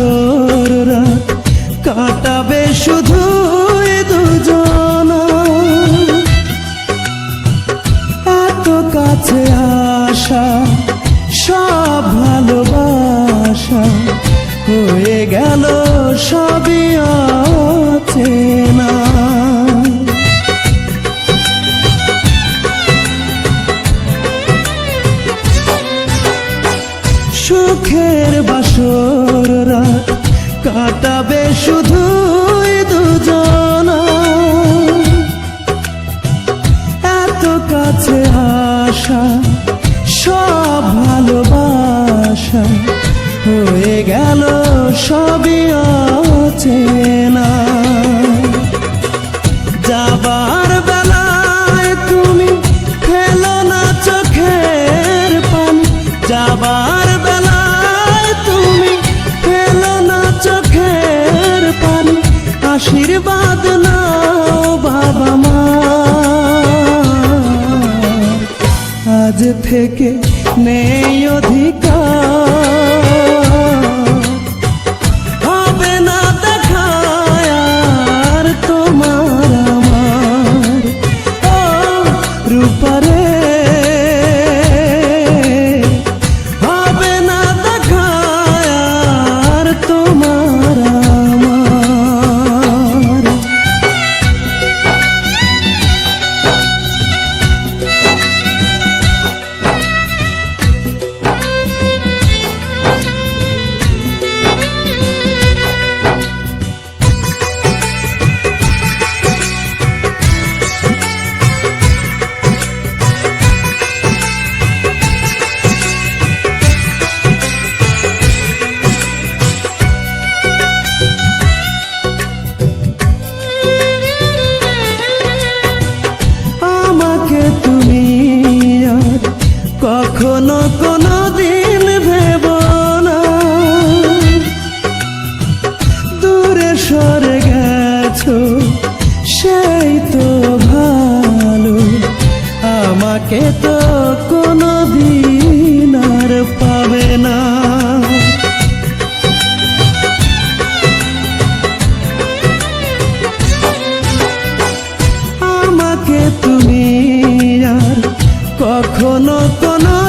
ধূসর কাটাবে শুধু দুজন। এত কাছে আসা, সব ভালোবাসা হয়ে গেল, সবই অচেনা সুখের বাসর কাটাবে শুধু দুজন। এত কাছে আসা সব ভালোবাসা হয়ে গেল সবই আছে। থেকে নেই অধিকার। সেই তো ভালো। আমাকে তো কোনো দিন আর পাবে না। আমাকে তুমি আর কখনো কোনো